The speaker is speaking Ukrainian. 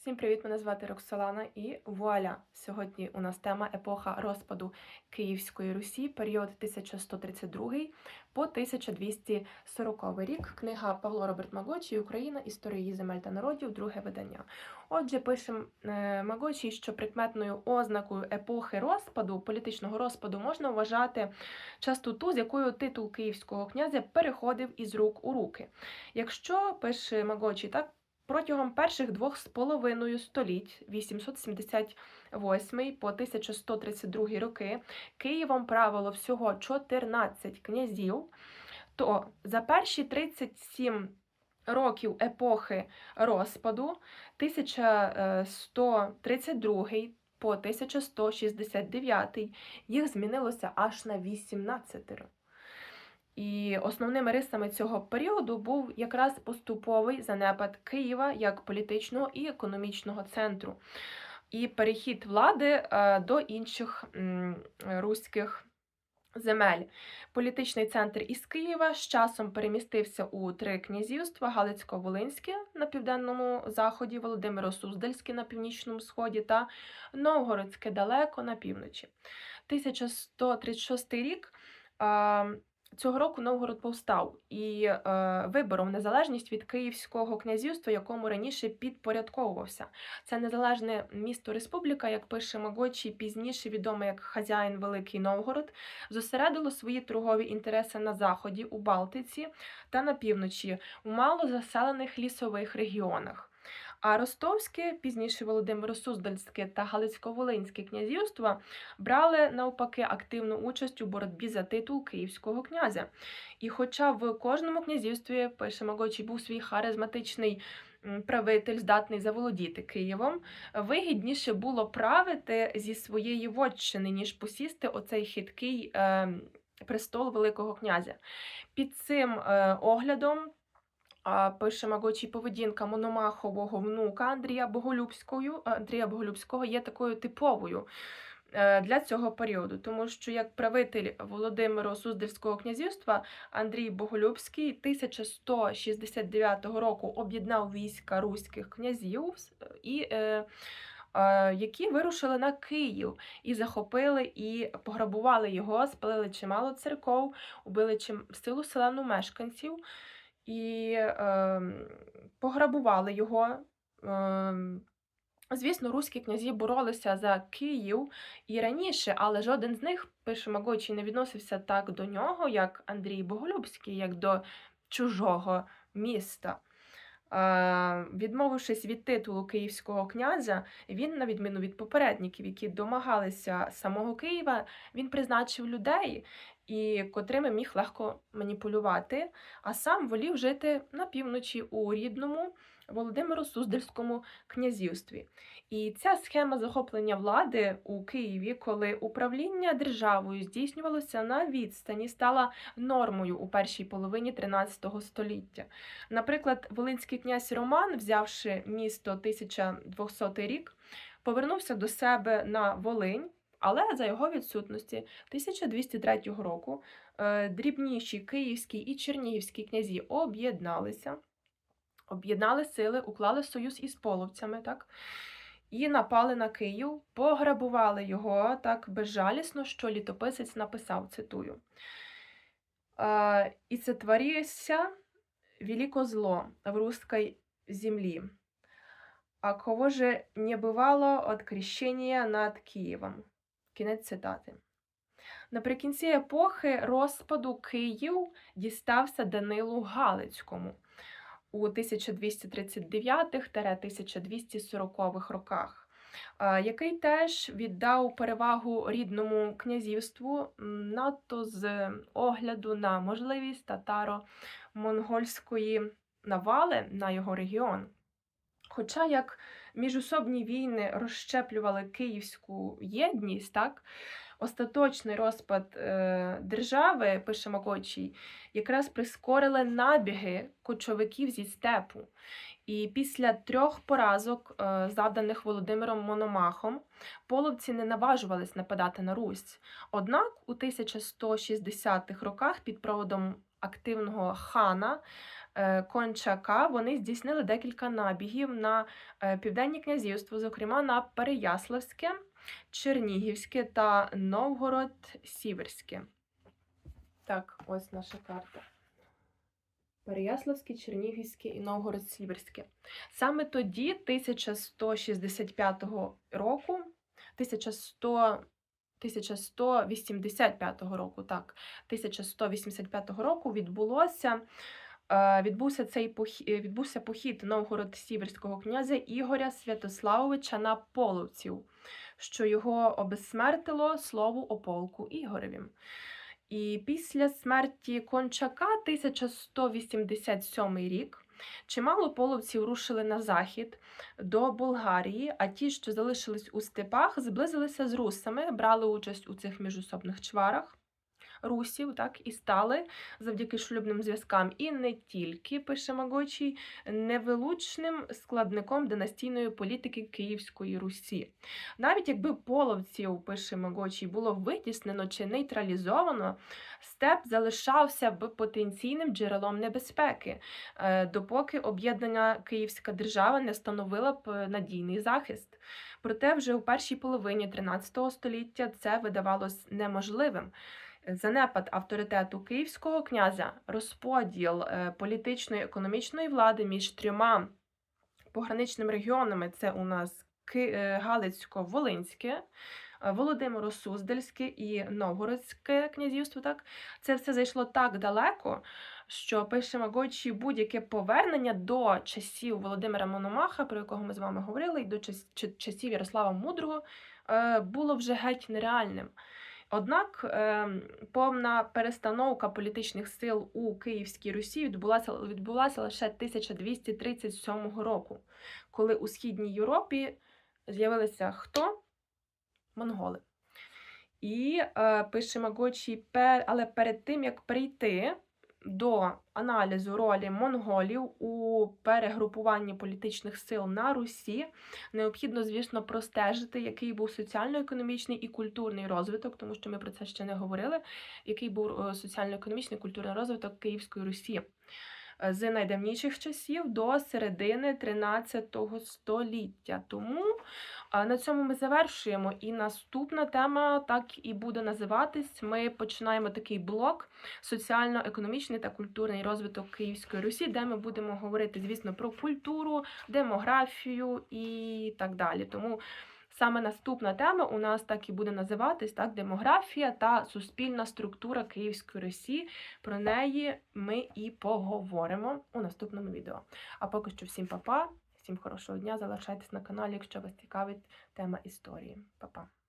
Всім привіт! Мене звати Роксолана і вуаля! Сьогодні у нас тема епоха розпаду Київської Русі, період 1132 по 1240 рік. Книга Павло Роберт Магочі Україна, історія її земель та народів, друге видання. Отже, пише Магочі, що прикметною ознакою епохи розпаду, політичного розпаду, можна вважати частоту, з якою титул київського князя переходив із рук у руки. Якщо пише Магочі, так. Протягом перших двох з половиною століть, 878 по 1132 роки, Києвом правило всього 14 князів, то за перші 37 років епохи розпаду 1132 по 1169 їх змінилося аж на 18 років. І основними рисами цього періоду був якраз поступовий занепад Києва як політичного і економічного центру, і перехід влади е, до інших руських земель. Політичний центр із Києва з часом перемістився у три князівства: Галицько-Волинське на південному заході, Володимиро-Суздальське на північному сході та Новгородське далеко на півночі. 1136 рік. Цього року Новгород повстав і е, виборов незалежність від Київського князівства, якому раніше підпорядковувався. Це незалежне місто Республіка, як пише Магочі, пізніше відоме як хазяїн Великий Новгород, зосередило свої торгові інтереси на заході, у Балтиці та на півночі, у малозаселених лісових регіонах. А Ростовське, пізніше Володимиро-Суздальське та Галицько-Волинське князівства брали навпаки активну участь у боротьбі за титул київського князя. І хоча в кожному князівстві пише Магочі був свій харизматичний правитель, здатний заволодіти Києвом, вигідніше було правити зі своєї вотчини, ніж посісти оцей хиткий е, престол Великого князя. Під цим е, оглядом пише Магочі, поведінка мономахового внука Андрія Боголюбського, Андрія Боголюбського є такою типовою. Е, для цього періоду, тому що як правитель Володимиро Суздальського князівства Андрій Боголюбський 1169 року об'єднав війська руських князів, і, е, які вирушили на Київ і захопили і пограбували його, спалили чимало церков, убили чим силу селену мешканців і е, пограбували його. Е, Звісно, руські князі боролися за Київ і раніше, але жоден з них, пише Магочі, не відносився так до нього, як Андрій Боголюбський, як до чужого міста. Е, відмовившись від титулу київського князя, він, на відміну від попередників, які домагалися самого Києва, він призначив людей, і котрими міг легко маніпулювати, а сам волів жити на півночі у рідному Володимиру Суздальському князівстві. І ця схема захоплення влади у Києві, коли управління державою здійснювалося на відстані, стала нормою у першій половині 13 століття. Наприклад, Волинський князь Роман, взявши місто 1200 рік, повернувся до себе на Волинь. Але за його відсутності 1203 року е, дрібніші київські і чернігівські князі об'єдналися, об'єднали сили, уклали союз із половцями, так? І напали на Київ, пограбували його так безжалісно, що літописець написав, цитую. «Е, «І це творилося велико зло в русской землі, а кого же не бывало от крещения над Києвом. Кінець цитати. Наприкінці епохи розпаду Київ дістався Данилу Галицькому у 1239-1240 роках, який теж віддав перевагу рідному князівству надто з огляду на можливість татаро-монгольської навали на його регіон. Хоча як міжусобні війни розщеплювали київську єдність, так, остаточний розпад е, держави, пише Макочій, якраз прискорили набіги кочовиків зі степу. І після трьох поразок, е, завданих Володимиром Мономахом, половці не наважувались нападати на Русь. Однак у 1160-х роках під проводом активного хана е, Кончака вони здійснили декілька набігів на е, південні князівства, зокрема на Переяславське, Чернігівське та Новгород-Сіверське. Так, ось наша карта. Переяславське, Чернігівське і Новгород-Сіверське. Саме тоді, 1165 року, 1100, 1185 року, так, 1185 року відбулося, е, відбувся цей похід, відбувся похід Новгород-Сіверського князя Ігоря Святославовича на половців, що його обезсмертило слову о полку Ігоревім. І після смерті Кончака 1187 рік чимало половців рушили на захід до Болгарії, а ті, що залишились у степах, зблизилися з русами, брали участь у цих міжособних чварах. Русів, так, і стали завдяки шлюбним зв'язкам, і не тільки, пише Магочій, невилучним складником династійної політики Київської Русі. Навіть якби половців, пише Магочій, було витіснено чи нейтралізовано, степ залишався б потенційним джерелом небезпеки, е, допоки об'єднана Київська держава не становила б надійний захист. Проте вже у першій половині 13 століття це видавалось неможливим. Занепад авторитету київського князя, розподіл е, політичної економічної влади між трьома пограничними регіонами це у нас е, Галицько-Волинське, е, Володимиро-Суздальське і Новгородське князівство. Так, це все зайшло так далеко, що пише Магочі будь-яке повернення до часів Володимира Мономаха, про якого ми з вами говорили, і до часів Ярослава Мудрого, було вже геть нереальним. Однак ем, повна перестановка політичних сил у Київській Русі відбулася, відбулася лише 1237 року, коли у Східній Європі з'явилися хто? Монголи. І е, пише Магочі, пер, але перед тим як прийти до аналізу ролі монголів у перегрупуванні політичних сил на Русі, необхідно, звісно, простежити, який був соціально-економічний і культурний розвиток, тому що ми про це ще не говорили, який був е, соціально-економічний і культурний розвиток Київської Русі з найдавніших часів до середини 13 століття. Тому на цьому ми завершуємо. І наступна тема так і буде називатись. Ми починаємо такий блок соціально-економічний та культурний розвиток Київської Русі, де ми будемо говорити, звісно, про культуру, демографію і так далі. Тому саме наступна тема у нас так і буде називатись так: демографія та суспільна структура Київської Русі. Про неї ми і поговоримо у наступному відео. А поки що всім па-па, всім хорошого дня. Залишайтесь на каналі, якщо вас цікавить тема історії. Па-па.